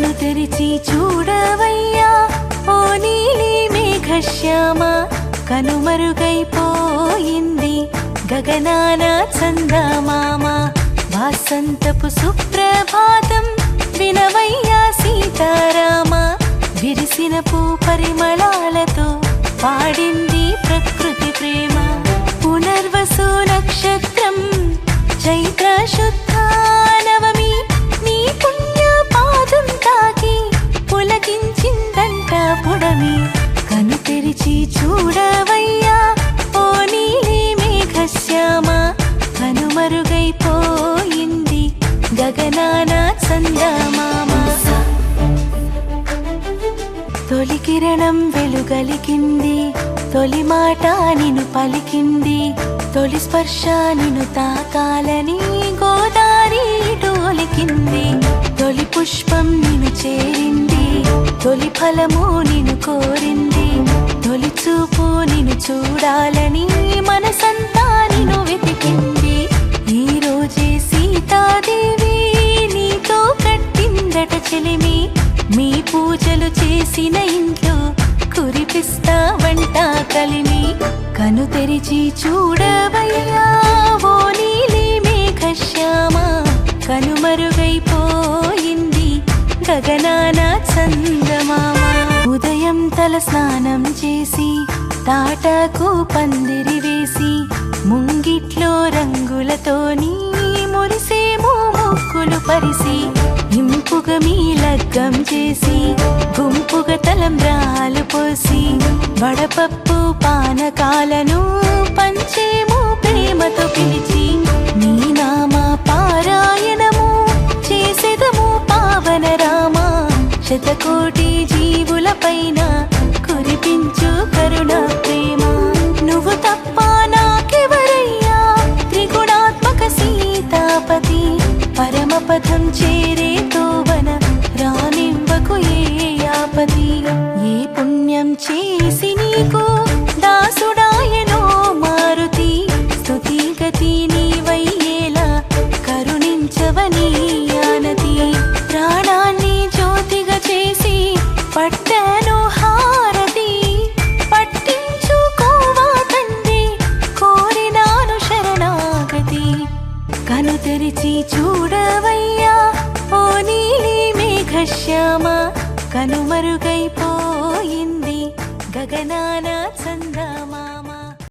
కన్ను తెరిచి చూడవయ్యా. ఓ నీలి మేఘశ్యామ కనుమరుగైపోయింది గగనాన చందమామ వాసంతపు సుప్రభాతం వినవయ్యా సీతారామ. విరిసిన పూ పరిమళాలతో పాడింది కనుమరుగైపోయింది గగనాన చందమామ. తొలి కిరణం వెలుగలికింది తొలి మాట నిన్ను పలికింది తొలి స్పర్శ నిన్ను తాకాలని గోదారి డోలికింది తొలి పుష్పం నిన్ను చేరింది తొలి ఫలము నిన్ను కోరింది తొలి చూపు నిన్ను చూడాలని మన చెలిమి మీ పూజలు చేసిన ఇంట్లో కురిపిస్తా వంట కలిమి కను తెరిచి చూడవయ్యా ఓ నీలి మేఘశ్యామ. కనుమరుగైపోయింది గగనాన చందమామ. ఉదయం తల స్నానం చేసి తాటకు పందిరి వేసి ముంగిట్లో రంగులతోని మురిసేమో ముక్కులు పరిసి. ఇంపుగా మీ లగ్గం చేసి గుంపుగా తలంబ్రాలు పోసి వడపప్పు పానకాలను పంచేము ప్రేమతో పిలిచి నీ నామ పారాయణము చేసేదము పావన రామ. శతకోటి జీవుల పైన కురిపించు కరుణ ప్రేమ. నువ్వు తప్ప నాకెవరయ్యా? త్రిగుణాత్మక సీతాపతి పరమపదం చేరే చేసి నీకు దాసుడాయనో మారుతి. స్తుతి గతి నీవయ్యేలా కరుణించవని ఆనతి. ప్రాణాన్ని జ్యోతిగా చేసి పట్టను హారతి. పట్టించుకోవా తండ్రి కోరినాను శరణాగతి. కను తెరిచి చూడవయ్యా ఓ నీలి మేఘశ్యామ. కనుమరుగైపో గగనాన చంద